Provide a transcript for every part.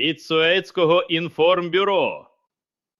від Суецького інформбюро.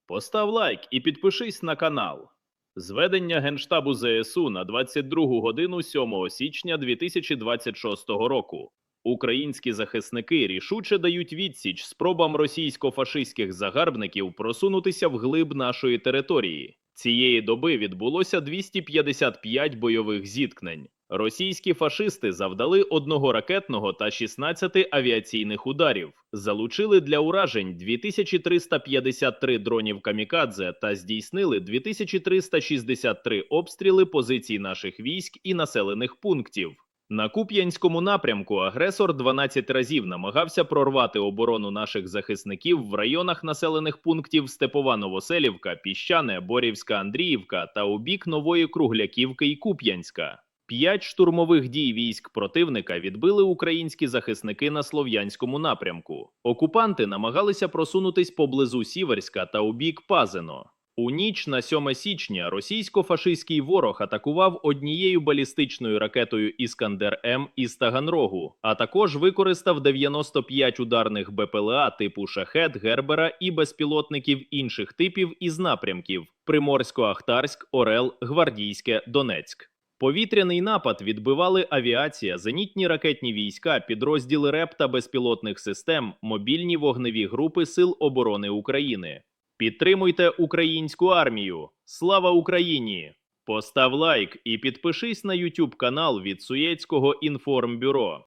Постав лайк і підпишись на канал. Зведення Генштабу ЗСУ на 22 годину 7 січня 2026 року. Українські захисники рішуче дають відсіч спробам російсько-фашистських загарбників просунутися вглиб нашої території. Цієї доби відбулося 255 бойових зіткнень. Російські фашисти завдали одного ракетного та 16 авіаційних ударів, залучили для уражень 2353 дронів камікадзе та здійснили 2363 обстріли позицій наших військ і населених пунктів. На Куп'янському напрямку агресор 12 разів намагався прорвати оборону наших захисників в районах населених пунктів Степова Новоселівка, Піщане, Борівська, Андріївка та у бік Нової Кругляківки і Куп'янська. П'ять штурмових дій військ противника відбили українські захисники на слов'янському напрямку. Окупанти намагалися просунутись поблизу Сіверська та у бік Пазино. У ніч на 7 січня російсько-фашистський ворог атакував однією балістичною ракетою Іскандер М із Таганрогу, а також використав 95 ударних БПЛА типу Шахет, Гербера і безпілотників інших типів із напрямків: Приморсько-Ахтарськ, Орел, Гвардійське, Донецьк. Повітряний напад відбивали авіація, зенітні ракетні війська, підрозділи РЕП та безпілотних систем, мобільні вогневі групи Сил оборони України. Підтримуйте українську армію. Слава Україні! Постав лайк і підпишись на YouTube канал від Суєцького інформбюро.